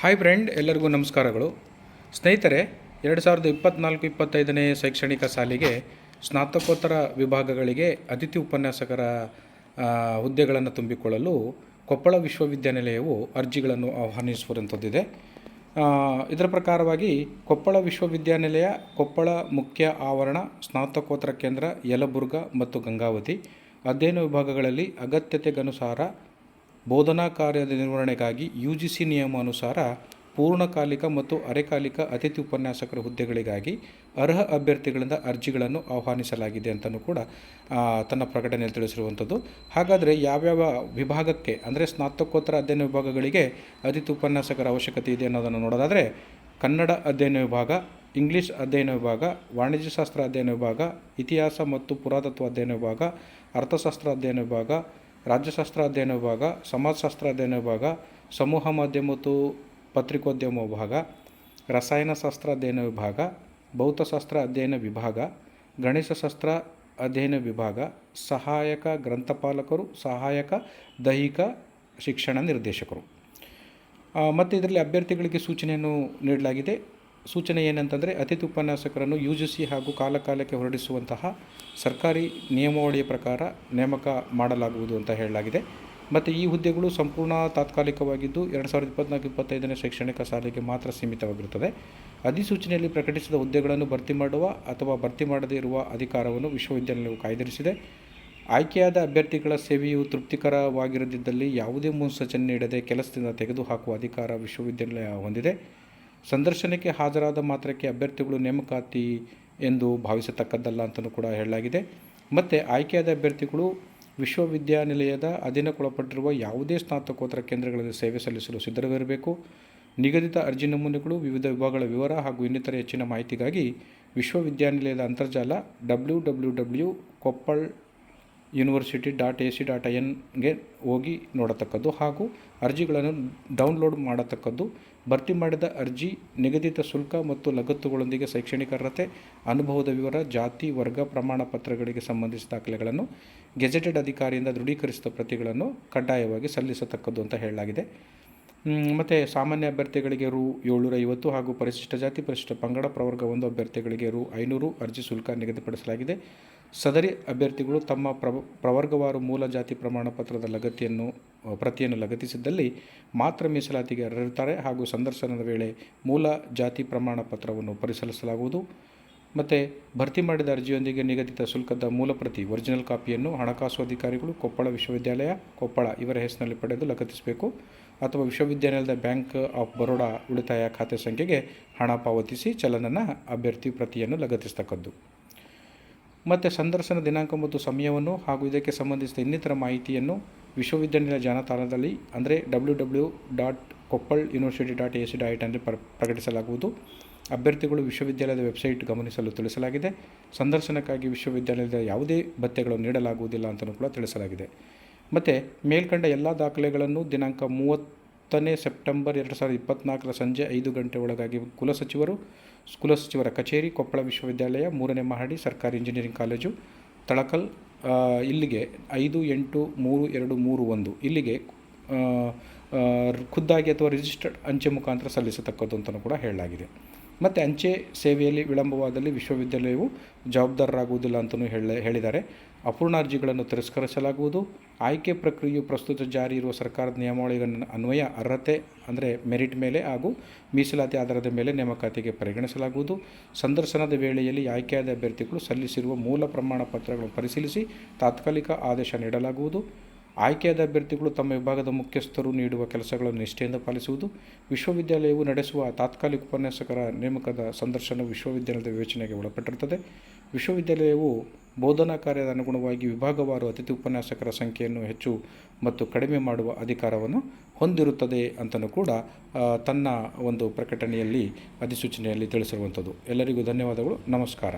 Hi friend ಎಲ್ಲರಿಗೂ ನಮಸ್ಕಾರಗಳು. ಸ್ನೇಹಿತರೆ, ಎರಡು ಸಾವಿರದ ಇಪ್ಪತ್ತ್ನಾಲ್ಕು ಇಪ್ಪತ್ತೈದನೇ ಶೈಕ್ಷಣಿಕ ಸಾಲಿಗೆ ಸ್ನಾತಕೋತ್ತರ ವಿಭಾಗಗಳಿಗೆ ಅತಿಥಿ ಉಪನ್ಯಾಸಕರ ಹುದ್ದೆಗಳನ್ನು ತುಂಬಿಕೊಳ್ಳಲು ಕೊಪ್ಪಳ ವಿಶ್ವವಿದ್ಯಾನಿಲಯವು ಅರ್ಜಿಗಳನ್ನು ಆಹ್ವಾನಿಸುವಂಥದ್ದಿದೆ ಇದರ ಪ್ರಕಾರವಾಗಿ ಕೊಪ್ಪಳ ವಿಶ್ವವಿದ್ಯಾನಿಲಯ, ಕೊಪ್ಪಳ ಮುಖ್ಯ ಆವರಣ, ಸ್ನಾತಕೋತ್ತರ ಕೇಂದ್ರ ಯಲಬುರ್ಗ ಮತ್ತು ಗಂಗಾವತಿ ಅಧ್ಯಯನ ವಿಭಾಗಗಳಲ್ಲಿ ಅಗತ್ಯತೆಗನುಸಾರ ಬೋಧನಾ ಕಾರ್ಯದ ನಿರ್ವಹಣೆಗಾಗಿ ಯು ಜಿ ಸಿ ನಿಯಮಾನುಸಾರ ಪೂರ್ಣಕಾಲಿಕ ಮತ್ತು ಅರೆಕಾಲಿಕ ಅತಿಥಿ ಉಪನ್ಯಾಸಕರ ಹುದ್ದೆಗಳಿಗಾಗಿ ಅರ್ಹ ಅಭ್ಯರ್ಥಿಗಳಿಂದ ಅರ್ಜಿಗಳನ್ನು ಆಹ್ವಾನಿಸಲಾಗಿದೆ ಅಂತಲೂ ಕೂಡ ತನ್ನ ಪ್ರಕಟಣೆಯಲ್ಲಿ ತಿಳಿಸಿರುವಂಥದ್ದು. ಹಾಗಾದರೆ ಯಾವ್ಯಾವ ವಿಭಾಗಕ್ಕೆ, ಅಂದರೆ ಸ್ನಾತಕೋತ್ತರ ಅಧ್ಯಯನ ವಿಭಾಗಗಳಿಗೆ ಅತಿಥಿ ಉಪನ್ಯಾಸಕರ ಅವಶ್ಯಕತೆ ಇದೆ ಅನ್ನೋದನ್ನು ನೋಡೋದಾದರೆ, ಕನ್ನಡ ಅಧ್ಯಯನ ವಿಭಾಗ, ಇಂಗ್ಲಿಷ್ ಅಧ್ಯಯನ ವಿಭಾಗ, ವಾಣಿಜ್ಯಶಾಸ್ತ್ರ ಅಧ್ಯಯನ ವಿಭಾಗ, ಇತಿಹಾಸ ಮತ್ತು ಪುರಾತತ್ವ ಅಧ್ಯಯನ ವಿಭಾಗ, ಅರ್ಥಶಾಸ್ತ್ರ ಅಧ್ಯಯನ ವಿಭಾಗ ರಾಜ್ಯಶಾಸ್ತ್ರ ಅಧ್ಯಯನ ವಿಭಾಗ ಸಮಾಜಶಾಸ್ತ್ರ ಅಧ್ಯಯನ ವಿಭಾಗ ಸಮೂಹ ಮಾಧ್ಯಮ ಮತ್ತು ಪತ್ರಿಕೋದ್ಯಮ ವಿಭಾಗ ರಸಾಯನಶಾಸ್ತ್ರ ಅಧ್ಯಯನ ವಿಭಾಗ ಭೌತಶಾಸ್ತ್ರ ಅಧ್ಯಯನ ವಿಭಾಗ ಗಣೇಶಶಾಸ್ತ್ರ ಅಧ್ಯಯನ ವಿಭಾಗ, ಸಹಾಯಕ ಗ್ರಂಥಪಾಲಕರು, ಸಹಾಯಕ ದೈಹಿಕ ಶಿಕ್ಷಣ ನಿರ್ದೇಶಕರು. ಮತ್ತು ಇದರಲ್ಲಿ ಅಭ್ಯರ್ಥಿಗಳಿಗೆ ಸೂಚನೆಯನ್ನು ನೀಡಲಾಗಿದೆ. ಸೂಚನೆ ಏನಂತಂದರೆ ಅತಿಥಿ ಉಪನ್ಯಾಸಕರನ್ನು ಯು ಜಿ ಸಿ ಹಾಗೂ ಕಾಲಕಾಲಕ್ಕೆ ಹೊರಡಿಸುವಂತಹ ಸರ್ಕಾರಿ ನಿಯಮಾವಳಿಯ ಪ್ರಕಾರ ನೇಮಕ ಮಾಡಲಾಗುವುದು ಅಂತ ಹೇಳಲಾಗಿದೆ. ಮತ್ತು ಈ ಹುದ್ದೆಗಳು ಸಂಪೂರ್ಣ ತಾತ್ಕಾಲಿಕವಾಗಿದ್ದು ಎರಡು ಸಾವಿರದ ಇಪ್ಪತ್ನಾಲ್ಕು ಇಪ್ಪತ್ತೈದನೇ ಶೈಕ್ಷಣಿಕ ಸಾಲಿಗೆ ಮಾತ್ರ ಸೀಮಿತವಾಗಿರುತ್ತದೆ. ಅಧಿಸೂಚನೆಯಲ್ಲಿ ಪ್ರಕಟಿಸಿದ ಹುದ್ದೆಗಳನ್ನು ಭರ್ತಿ ಮಾಡುವ ಅಥವಾ ಭರ್ತಿ ಮಾಡದೇ ಇರುವ ಅಧಿಕಾರವನ್ನು ವಿಶ್ವವಿದ್ಯಾಲಯವು ಕಾಯ್ದಿರಿಸಿದೆ. ಆಯ್ಕೆಯಾದ ಅಭ್ಯರ್ಥಿಗಳ ಸೇವೆಯು ತೃಪ್ತಿಕರವಾಗಿರದಿದ್ದಲ್ಲಿ ಯಾವುದೇ ಮುನ್ಸೂಚನೆ ನೀಡದೆ ಕೆಲಸದಿಂದ ತೆಗೆದುಹಾಕುವ ಅಧಿಕಾರ ವಿಶ್ವವಿದ್ಯಾಲಯ ಹೊಂದಿದೆ. ಸಂದರ್ಶನಕ್ಕೆ ಹಾಜರಾದ ಮಾತ್ರಕ್ಕೆ ಅಭ್ಯರ್ಥಿಗಳು ನೇಮಕಾತಿ ಎಂದು ಭಾವಿಸತಕ್ಕದ್ದಲ್ಲ ಅಂತಲೂ ಕೂಡ ಹೇಳಲಾಗಿದೆ. ಮತ್ತು ಆಯ್ಕೆಯಾದ ಅಭ್ಯರ್ಥಿಗಳು ವಿಶ್ವವಿದ್ಯಾನಿಲಯದ ಅಧೀನಕ್ಕೊಳಪಟ್ಟಿರುವ ಯಾವುದೇ ಸ್ನಾತಕೋತ್ತರ ಕೇಂದ್ರಗಳಲ್ಲಿ ಸೇವೆ ಸಲ್ಲಿಸಲು ಸಿದ್ಧವಿರಬೇಕು ನಿಗದಿತ ಅರ್ಜಿ ನಮೂನೆಗಳು, ವಿವಿಧ ವಿಭಾಗಗಳ ವಿವರ ಹಾಗೂ ಇನ್ನಿತರ ಹೆಚ್ಚಿನ ಮಾಹಿತಿಗಾಗಿ ವಿಶ್ವವಿದ್ಯಾನಿಲಯದ ಅಂತರ್ಜಾಲ W W W Koppal university dot A C dot ಎನ್ಗೆ ಹೋಗಿ ನೋಡತಕ್ಕದ್ದು ಹಾಗೂ ಅರ್ಜಿಗಳನ್ನು ಡೌನ್ಲೋಡ್ ಮಾಡತಕ್ಕದ್ದು, ಭರ್ತಿ ಮಾಡಿದ ಅರ್ಜಿ, ನಿಗದಿತ ಶುಲ್ಕ ಮತ್ತು ಲಗತ್ತುಗಳೊಂದಿಗೆ ಶೈಕ್ಷಣಿಕ ಅರ್ಹತೆ, ಅನುಭವದ ವಿವರ, ಜಾತಿ, ವರ್ಗ, ಪ್ರಮಾಣ ಪತ್ರಗಳಿಗೆ ಸಂಬಂಧಿಸಿದ ದಾಖಲೆಗಳನ್ನು, ಗೆಜೆಟೆಡ್ ಅಧಿಕಾರಿಯಿಂದ ದೃಢೀಕರಿಸಿದ ಪ್ರತಿಗಳನ್ನು ಕಡ್ಡಾಯವಾಗಿ ಸಲ್ಲಿಸತಕ್ಕದ್ದು ಅಂತ ಹೇಳಲಾಗಿದೆ. ಮತ್ತು ಸಾಮಾನ್ಯ ಅಭ್ಯರ್ಥಿಗಳಿಗೆ ರು ಏಳ್ನೂರ ಐವತ್ತು ಹಾಗೂ ಪರಿಶಿಷ್ಟ ಜಾತಿ, ಪರಿಶಿಷ್ಟ ಪಂಗಡ ಪ್ರವರ್ಗ ಒಂದು ಅಭ್ಯರ್ಥಿಗಳಿಗೆ ರು ಐನೂರು ಅರ್ಜಿ ಶುಲ್ಕ ನಿಗದಿಪಡಿಸಲಾಗಿದೆ. ಸದರಿ ಅಭ್ಯರ್ಥಿಗಳು ತಮ್ಮ ಪ್ರವ, ಪ್ರವರ್ಗವಾರು ಮೂಲ ಜಾತಿ ಪ್ರಮಾಣ ಪತ್ರದ ಲಗತ್ತಿಯನ್ನು ಪ್ರತಿಯನ್ನು ಲಗತ್ತಿಸಿದ್ದಲ್ಲಿ ಮಾತ್ರ ಮೀಸಲಾತಿಗೆ ಅರ್ಹರಿರುತ್ತಾರೆ ಹಾಗೂ ಸಂದರ್ಶನದ ವೇಳೆ ಮೂಲ ಜಾತಿ ಪ್ರಮಾಣ ಪತ್ರವನ್ನು ಪರಿಶೀಲಿಸಲಾಗುವುದು. ಮತ್ತು ಭರ್ತಿ ಮಾಡಿದ ಅರ್ಜಿಯೊಂದಿಗೆ ನಿಗದಿತ ಶುಲ್ಕದ ಮೂಲ ಪ್ರತಿ ಒರಿಜಿನಲ್ ಕಾಪಿಯನ್ನು ಹಣಕಾಸು ಅಧಿಕಾರಿಗಳು ಕೊಪ್ಪಳ ವಿಶ್ವವಿದ್ಯಾಲಯ, ಕೊಪ್ಪಳ ಇವರ ಹೆಸರಿನಲ್ಲಿ ಪಡೆದು ಲಗತ್ತಿಸಬೇಕು. ಅಥವಾ ವಿಶ್ವವಿದ್ಯಾನಿಲಯದ ಬ್ಯಾಂಕ್ ಆಫ್ ಬರೋಡಾ ಉಳಿತಾಯ ಖಾತೆ ಸಂಖ್ಯೆಗೆ ಹಣ ಪಾವತಿಸಿ ಚಲನನ ಅಭ್ಯರ್ಥಿ ಪ್ರತಿಯನ್ನು ಲಗತ್ತಿಸ್ತಕ್ಕದ್ದು. ಮತ್ತು ಸಂದರ್ಶನ ದಿನಾಂಕ ಮತ್ತು ಸಮಯವನ್ನು ಹಾಗೂ ಇದಕ್ಕೆ ಸಂಬಂಧಿಸಿದ ಇನ್ನಿತರ ಮಾಹಿತಿಯನ್ನು ವಿಶ್ವವಿದ್ಯಾನಿಲಯ ಜಾಲತಾಣದಲ್ಲಿ, ಅಂದರೆ W W dot Koppal university dot A C dot ಅಂದರೆ ಪ್ರ, ಪ್ರಕಟಿಸಲಾಗುವುದು. ಅಭ್ಯರ್ಥಿಗಳು ವಿಶ್ವವಿದ್ಯಾಲಯದ ವೆಬ್ಸೈಟ್ ಗಮನಿಸಲು ತಿಳಿಸಲಾಗಿದೆ. ಸಂದರ್ಶನಕ್ಕಾಗಿ ವಿಶ್ವವಿದ್ಯಾಲಯದ ಯಾವುದೇ ಭತ್ಯೆಗಳನ್ನು ನೀಡಲಾಗುವುದಿಲ್ಲ ಅಂತಲೂ ಕೂಡ ತಿಳಿಸಲಾಗಿದೆ. ಮತ್ತು ಮೇಲ್ಕಂಡ ಎಲ್ಲ ದಾಖಲೆಗಳನ್ನು ದಿನಾಂಕ ಮೂವತ್ತನೇ ಸೆಪ್ಟೆಂಬರ್ ಎರಡು ಸಾವಿರದ ಇಪ್ಪತ್ತ್ನಾಲ್ಕರ ಸಂಜೆ ಐದು ಗಂಟೆ ಒಳಗಾಗಿ ಕುಲಸಚಿವರು ಕುಲಸಚಿವರ ಕಚೇರಿ, ಕೊಪ್ಪಳ ವಿಶ್ವವಿದ್ಯಾಲಯ, ಮೂರನೇ ಮಹಡಿ ಸರ್ಕಾರಿ ಇಂಜಿನಿಯರಿಂಗ್ ಕಾಲೇಜು, ತಳಕಲ್ ಇಲ್ಲಿಗೆ ಐದು ಎಂಟು ಮೂರು ಎರಡು ಮೂರು ಒಂದು, ಇಲ್ಲಿಗೆ ಖುದ್ದಾಗಿ ಅಥವಾ ರಿಜಿಸ್ಟರ್ಡ್ ಅಂಚೆ ಮುಖಾಂತರ ಸಲ್ಲಿಸತಕ್ಕದ್ದು ಅಂತಲೂ ಕೂಡ ಹೇಳಲಾಗಿದೆ. ಮತ್ತು ಅಂಚೆ ಸೇವೆಯಲ್ಲಿ ವಿಳಂಬವಾದಲ್ಲಿ ವಿಶ್ವವಿದ್ಯಾಲಯವು ಜವಾಬ್ದಾರರಾಗುವುದಿಲ್ಲ ಅಂತಲೂ ಹೇಳ, ಹೇಳಿದ್ದಾರೆ. ಅಪೂರ್ಣ ಅರ್ಜಿಗಳನ್ನು ತಿರಸ್ಕರಿಸಲಾಗುವುದು. ಆಯ್ಕೆ ಪ್ರಕ್ರಿಯೆಯು ಪ್ರಸ್ತುತ ಜಾರಿ ಇರುವ ಸರ್ಕಾರದ ನಿಯಮಾವಳಿಗಳನ್ನು ಅನ್ವಯ, ಅರ್ಹತೆ ಅಂದರೆ ಮೆರಿಟ್ ಮೇಲೆ ಹಾಗೂ ಮೀಸಲಾತಿ ಆಧಾರದ ಮೇಲೆ ನೇಮಕಾತಿಗೆ ಪರಿಗಣಿಸಲಾಗುವುದು. ಸಂದರ್ಶನದ ವೇಳೆಯಲ್ಲಿ ಆಯ್ಕೆಯಾದ ಅಭ್ಯರ್ಥಿಗಳು ಸಲ್ಲಿಸಿರುವ ಮೂಲ ಪ್ರಮಾಣ ಪತ್ರಗಳನ್ನು ಪರಿಶೀಲಿಸಿ ತಾತ್ಕಾಲಿಕ ಆದೇಶ ನೀಡಲಾಗುವುದು. ಆಯ್ಕೆಯಾದ ಅಭ್ಯರ್ಥಿಗಳು ತಮ್ಮ ವಿಭಾಗದ ಮುಖ್ಯಸ್ಥರು ನೀಡುವ ಕೆಲಸಗಳನ್ನು ನಿಷ್ಠೆಯಿಂದ ಪಾಲಿಸುವುದು, ವಿಶ್ವವಿದ್ಯಾಲಯವು ನಡೆಸುವ ತಾತ್ಕಾಲಿಕ ಉಪನ್ಯಾಸಕರ ನೇಮಕದ ಸಂದರ್ಶನ ವಿಶ್ವವಿದ್ಯಾಲಯದ ವಿವೇಚನೆಗೆ ಒಳಪಟ್ಟಿರುತ್ತದೆ. ವಿಶ್ವವಿದ್ಯಾಲಯವು ಬೋಧನಾ ಕಾರ್ಯದ ಅನುಗುಣವಾಗಿ ವಿಭಾಗವಾರು ಅತಿಥಿ ಉಪನ್ಯಾಸಕರ ಸಂಖ್ಯೆಯನ್ನು ಹೆಚ್ಚು ಮತ್ತು ಕಡಿಮೆ ಮಾಡುವ ಅಧಿಕಾರವನ್ನು ಹೊಂದಿರುತ್ತದೆ ಅಂತಲೂ ಕೂಡ ತನ್ನ ಒಂದು ಪ್ರಕಟಣೆಯಲ್ಲಿ, ಅಧಿಸೂಚನೆಯಲ್ಲಿ ತಿಳಿಸಿರುವಂಥದ್ದು. ಎಲ್ಲರಿಗೂ ಧನ್ಯವಾದಗಳು. ನಮಸ್ಕಾರ.